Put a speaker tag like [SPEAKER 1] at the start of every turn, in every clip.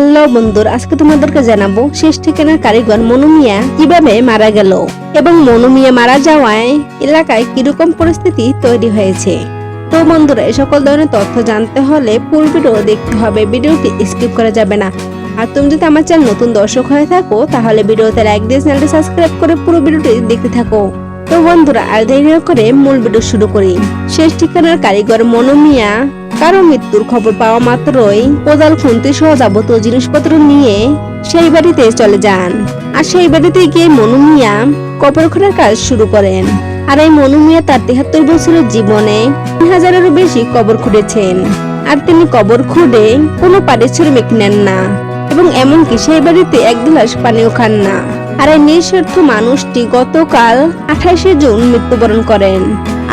[SPEAKER 1] Hello বন্ধুর, আজকে তোমাদেরকে জানাব শেষ ঠিকানার কারিগর মনুমিয়া কীভাবে মারা গেল এবং মনুমিয়া মারা যাওয়ায় এলাকায় কীরকম পরিস্থিতি তৈরি হয়েছে। তো বন্ধুরা, এই সকল ধরনের তথ্য জানতে হলে পুরো ভিডিও দেখতে হবে, ভিডিওটি স্কিপ করা যাবে না। আর তুমি যদি আমার চ্যানেল নতুন দর্শক হয়ে থাকো, তাহলে ভিডিওতে লাইক দিয়ে চ্যানেলটি সাবস্ক্রাইব করে পুরো ভিডিওটি দেখতে থাকো। তো বন্ধুরা, আর দেরি করে মূল ভিডিও শুরু করি। শেষ ঠিকানার কারিগর মনুমিয়া কারও মৃত্যুর খবর পাওয়া মাত্রই কোদাল খুন্তি সহ যাবতীয় জিনিসপত্র নিয়ে সেই বাড়িতে চলে যান। আর সেই বাড়িতে গিয়ে মনু মিয়া কবর খোঁড়ার কাজ শুরু করেন। আর এই মনু মিয়া তার তেহাত্তর বছরের জীবনে তিন হাজারেরও বেশি কবর খুঁড়েছেন। আর তিনি কবর খুঁড়ে কোনো পারিশ্রমিক নেন না। এবং এমনকি সেই বাড়িতে এক গ্লাস পানিও খান না। আর এই নিঃস্বার্থ মানুষটি গতকাল আঠাশে জুন মৃত্যুবরণ করেন।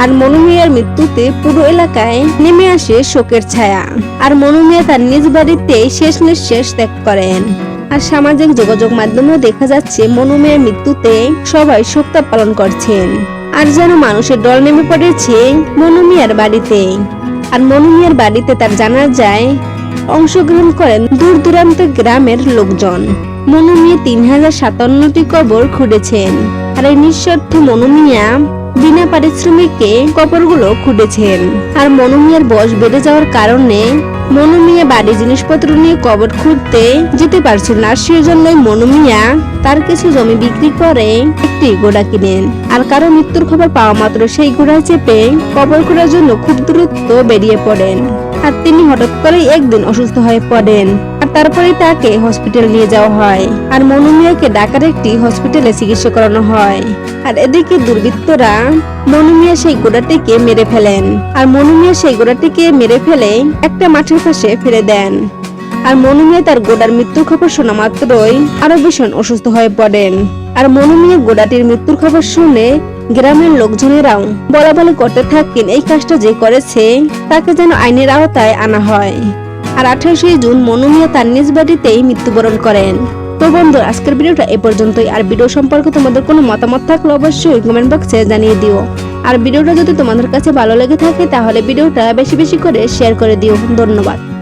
[SPEAKER 1] আর মনুমিয়ার মৃত্যুতে পুরো এলাকায় নেমে আসে শোকের ছায়া। আর মনুমিয়া তার নিজ বাড়িতে শেষ নিঃশেষ ত্যাগ করেন। আর সামাজিক যোগাযোগ মাধ্যমেও দেখা যাচ্ছে মনুমিয়ার মৃত্যুতে সবাই শোকতা পালন করছেন। আর যেন মানুষের দল নেমে পড়েছে মনুমিয়ার বাড়িতে। আর মনুমিয়ার বাড়িতে তার জানা যায় অংশগ্রহণ করেন দূর দূরান্ত গ্রামের লোকজন। মনুমিয়া তিন হাজার সাতান্নটি কবর খুঁড়েছেন। আর এই নিঃস্বার্থ মনুমিয়া বিনা পারিশ্রমিকে কবরগুলো খুঁটেছেন। আর মনুমিয়ার বয়স বেড়ে যাওয়ার কারণে মনুমিয়া বাড়ি জিনিসপত্র নিয়ে কবর খুঁড়তে যেতে পারছিল না। সেজন্যই মনুমিয়া তার কিছু জমি বিক্রি করে একটি ঘোড়া কিনেন। আর কারও মৃত্যুর খবর পাওয়া মাত্র সেই ঘোড়ায় চেপে কবর খোঁড়ার জন্য খুব দ্রুত বেরিয়ে পড়েন। আর তিনি হঠাৎ করে একদিন অসুস্থ হয়ে পড়েন। তারপরে তাকে হসপিটাল নিয়ে যাওয়া হয়। আর মনুমিয়াকে ঢাকার একটি হসপিটালে চিকিৎসা করানো হয়। আর এদিকে দুর্বৃত্তরা মনুমিয়া সেই গোড়াটিকে মেরে ফেলেন। আর মনুমিয়া সেই গোড়াটিকে মেরে ফেলে একটা মাঠের পাশে ফেলে দেন। আর মনুমিয়া তার গোড়ার মৃত্যুর খবর শোনা মাত্রই আরও ভীষণ অসুস্থ হয়ে পড়েন। আর মনুমিয়া গোড়াটির মৃত্যুর খবর শুনে গ্রামের লোকজনেরাও বলা বলে করতে থাকেন, এই কাজটা যে করেছে তাকে যেন আইনের আওতায় আনা হয়। আর আঠাশে জুন মনুমিয়া তার নিজ বাড়িতেই মৃত্যুবরণ করেন। তো বন্ধু, আজকের ভিডিওটা এ পর্যন্তই। আর ভিডিও সম্পর্কে তোমাদের কোনো মতামত থাকলে অবশ্যই কমেন্ট বক্সে জানিয়ে দিও। আর ভিডিওটা যদি তোমাদের কাছে ভালো লেগে থাকে, তাহলে ভিডিওটা বেশি বেশি করে শেয়ার করে দিও। ধন্যবাদ।